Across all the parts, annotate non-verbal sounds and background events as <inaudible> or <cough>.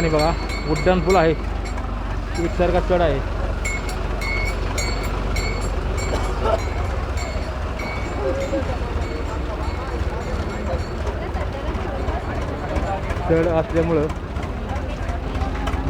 ठिकाणी बघा उड्डाण पूल आहे. एकसारखा चढ आहे. चढ असल्यामुळं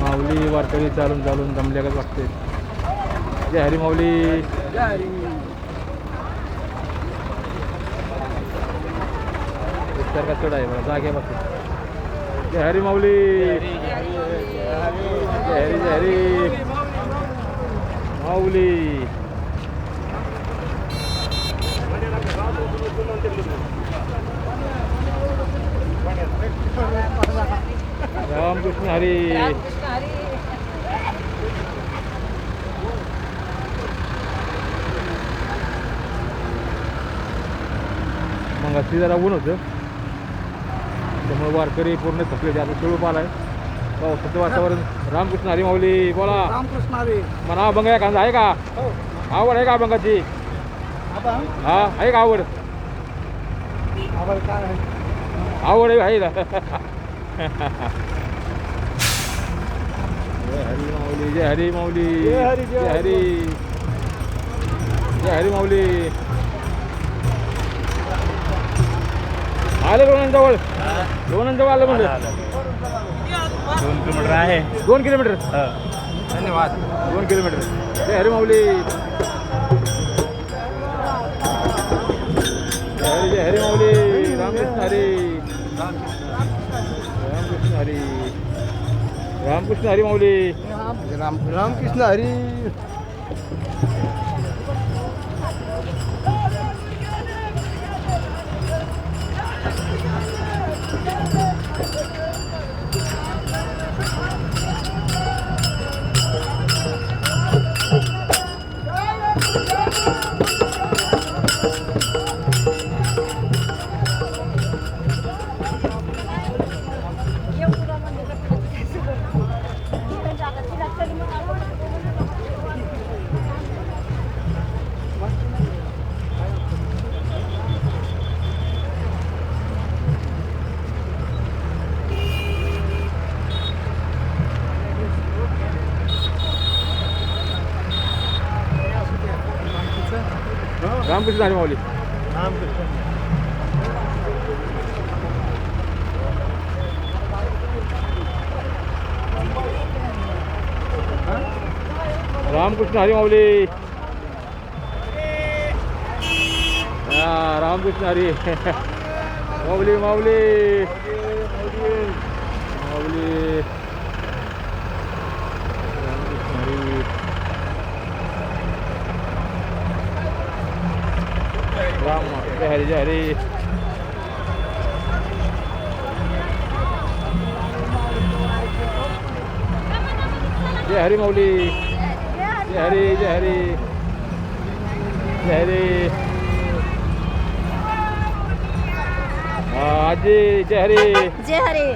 माऊली वारकरी चालून चालून दमल्यागत वाटते. जय हरी माऊली. एकसारखा चढ आहे बघा जागे जय हरी माऊली. हरी हरी माऊली रामकृष्ण हरी मग ती जरा ऊन होतं. त्यामुळे वारकरी पूर्ण थकले आता सुरू आलाय. पावसाचं वातावरण रामकृष्ण हरी माऊली बोला. रामकृष्ण हरी. म्हणा बंग एखादा आहे का? हो. आवड आहे का अभंगाची? आपण हा आहे का आवड? आपण काय आहे? आवड आहे आहे हरी माऊली जय हरी माऊली जय हरी, जय जय हरी. हरी. जय हरी माऊली आलं लोणंदजवळ लोणंदजवळ आलं म्हणलं? दोन किलोमीटर आहे. दोन किलोमीटर? धन्यवाद. दोन किलोमीटर. जय हरी माऊली. हरी जय हरी माऊली. रामकृष्ण हरी. रामकृष्ण हरी. रामकृष्ण हरी माऊली. राम रामकृष्ण हरी. कशी हरी माऊली. रामकृष्ण रामकृष्ण हरी माऊली. हा रामकृष्ण हरी. माऊली माऊली. माऊली रामकृष्ण हरी राम जय हरी जय हरी। जय हरी माऊली जय हरी जय हरी। जय हरी। आजी जय हरी। जय हरी।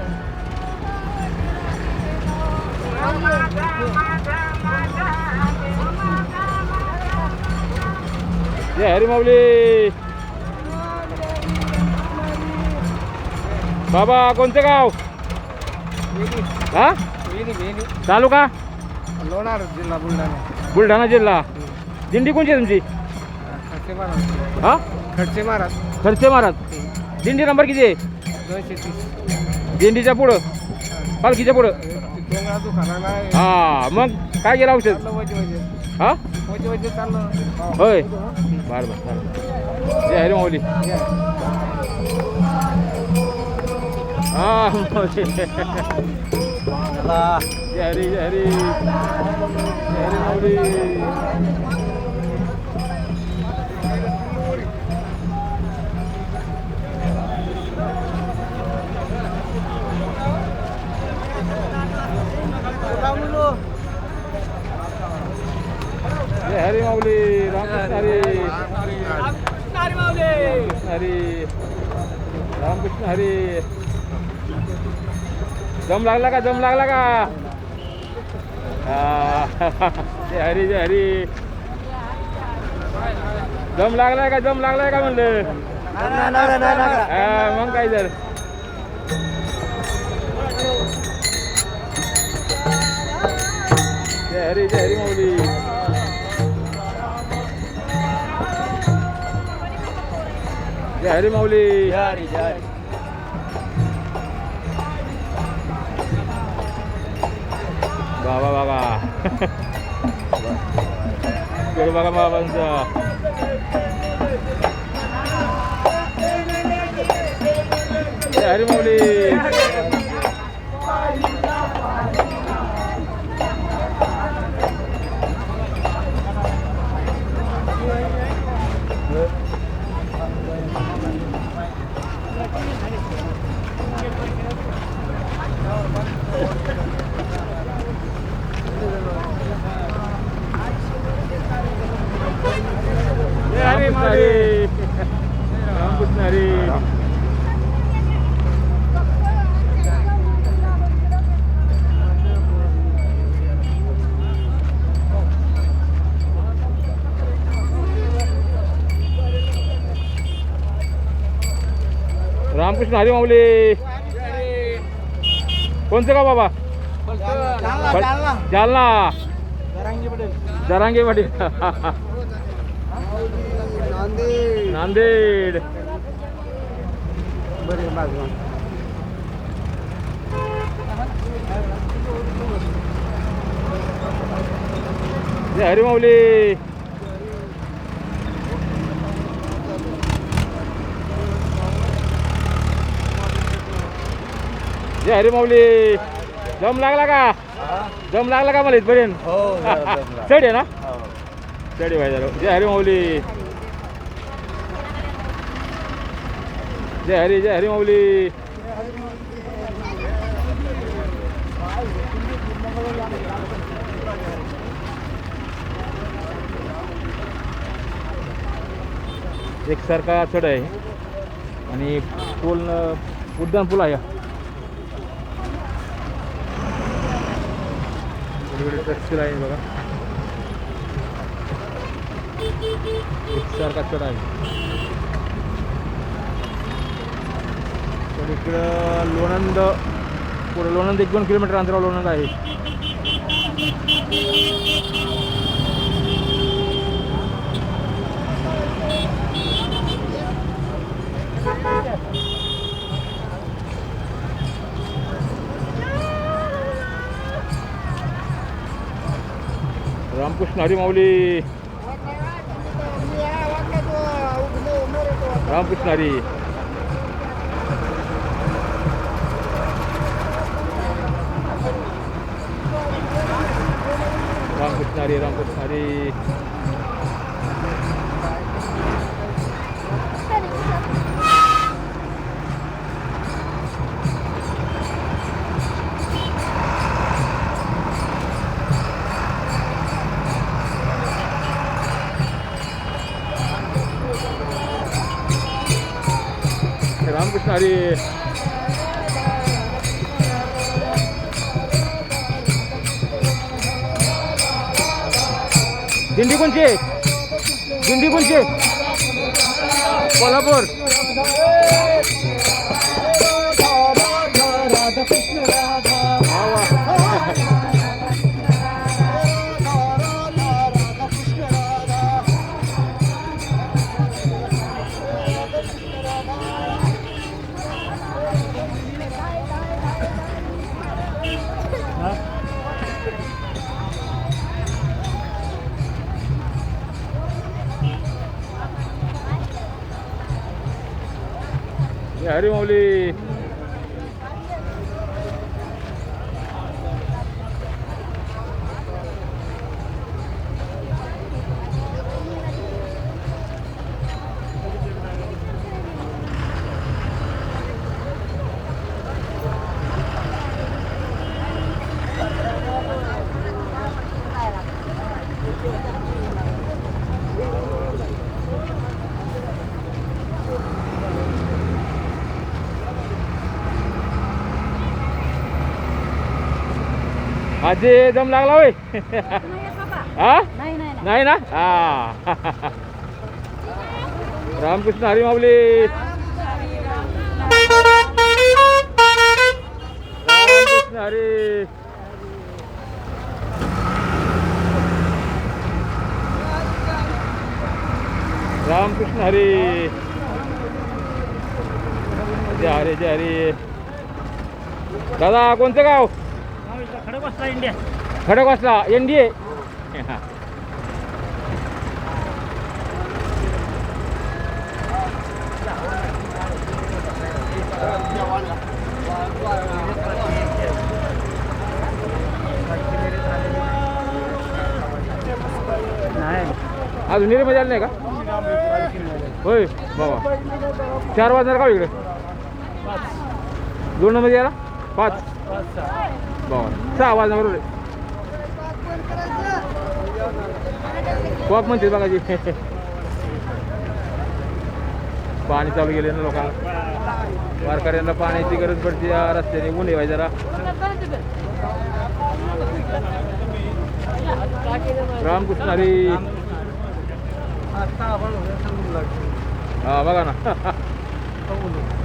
जय हरी माऊली बाबा कोणतं गाव? हा? तालुका? लोणार जिल्हा बुलढाणा. बुलढाणा जिल्हा. दिंडी कोणची आहे तुमची? खडसे महाराज. हा? खडसे महाराज. खर्चे महाराज. दिंडी नंबर किती आहे? दोनशे तीस. दिंडीच्या पुढं. पालखीच्या पुढं. डोंगरा दुकानाला आहे. हा मग काय केलं औषध? चाललं वजे वजे. हा? वजे वजे चाललं. होय. बरं बरं चालेल. जय हरी माऊली. हा माऊली. जय हरी जय हरी जय हरी माऊली जय हरी माऊली रामकृष्ण हरी रामकृष्ण हरी रामकृष्ण हरी जम लागला का? जम लागला का? जय हरी जय हरी. दम लागलाय का? जम लागलाय का म्हणलं? मग काय जर जय हरी जय हरी मौली जय हरी माऊली. जय जय बाबा बाबा खेळ बघा बाबांचा जय हरी माऊली जय हरी रामकृष्ण माऊली हरी रामकृष्ण हरी रामकृष्ण हरी माऊली. कोणचं का बाबा? जालना जरांगी पटेल. नांदेड. हरी माऊली. जय हरी माऊली. दम लागला का? दम लागला का मला इथपर्यंत? हो चढ आहे ना? चढ भाई जरा जय हरी माऊली. जय हरी जय हरी माऊली. एकसारखा चढ आहे. आणि पूल उड्डाण पूल आहे. तिकडे टॅक्सी आहे बघा. एकसारखा चढ आहे. तर इकडं लोणंद पुढे लोणंद एक दोन किलोमीटर अंतरावर लोणंद आहे. रामकृष्ण हरी माऊली रामकृष्ण हरी रामकृष्ण हरी रामकृष्ण रामकृष्ण हरी. दिंडी कोणची? दिंडी कोणची? कोल्हापूर. हरिमौली माझे दम लागला होय. हा? नाही ना? रामकृष्ण हरी माऊली. रामकृष्ण हरी. रामकृष्ण हरी. जय हरे जय हरे. दादा कोणतं गाव? Khadakwasla India Khadakwasla N D A नाही. आलं का? होय बाबा. चार वाजणार का हो इकडे? दोन मध्ये याला पाच. बाबा सहा वाजणार. कॉक म्हणते बघा जी <laughs> पाणी चालू गेले ना लोकांना. वारकऱ्यांना पाण्याची गरज पडते या रस्त्याने. ऊन आहे जरा. रामकृष्ण हरी. हा बघा ना. <laughs>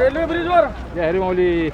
रेल्वे ब्रिजवर. जय हरी माऊली